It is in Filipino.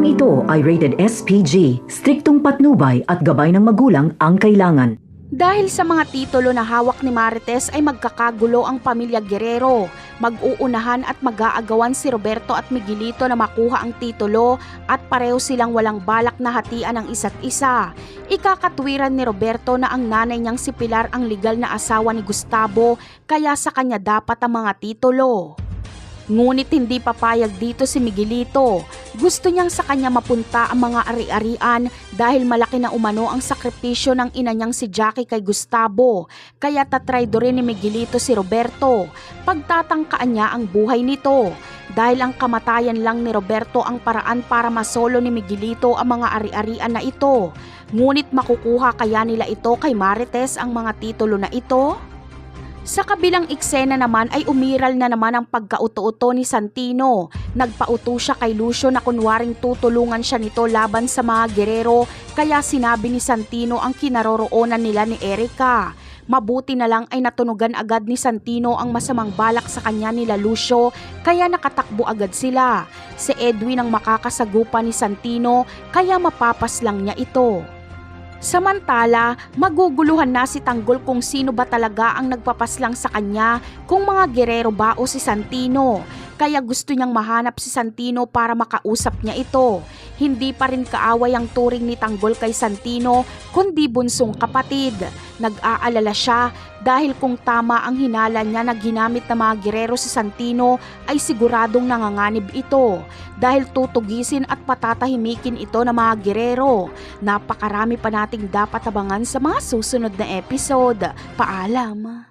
Programang ito ay rated SPG, striktong patnubay at gabay ng magulang ang kailangan. Dahil sa mga titulo na hawak ni Marites ay magkakagulo ang pamilya Guerrero. Mag-uunahan at mag-aagawan si Roberto at Miguelito na makuha ang titulo at pareho silang walang balak na hatian ng isa't isa. Ikakatwiran ni Roberto na ang nanay niyang si Pilar ang legal na asawa ni Gustavo kaya sa kanya dapat ang mga titulo. Ngunit hindi papayag dito si Miguelito. Gusto niyang sa kanya mapunta ang mga ari-arian dahil malaki na umano ang sakripisyo ng ina niyang si Jackie kay Gustavo. Kaya tatraydo rin ni Miguelito si Roberto. Pagtatangkaan niya ang buhay nito. Dahil ang kamatayan lang ni Roberto ang paraan para masolo ni Miguelito ang mga ari-arian na ito. Ngunit makukuha kaya nila ito kay Marites ang mga titulo na ito? Sa kabilang eksena naman ay umiral na naman ang pagkauto-uto ni Santino. Nagpauto siya kay Lucio na kunwaring tutulungan siya nito laban sa mga gerero kaya sinabi ni Santino ang kinaroroonan nila ni Erika. Mabuti na lang ay natunugan agad ni Santino ang masamang balak sa kanya nila Lucio kaya nakatakbo agad sila. Si Edwin ang makakasagupa ni Santino kaya mapapas lang niya ito. Samantala, maguguluhan na si Tanggol kung sino ba talaga ang nagpapaslang sa kanya kung mga gerero ba o si Santino. Kaya gusto niyang mahanap si Santino para makausap niya ito. Hindi pa rin kaaway ang turing ni Tanggol kay Santino kundi bunsong kapatid. Nag-aalala siya dahil kung tama ang hinala niya na ginamit ng mga gerero si Santino ay siguradong nanganganib ito dahil tutugisin at patatahimikin ito ng mga gerero. Napakarami pa nating dapat abangan sa mga susunod na episode. Paalam!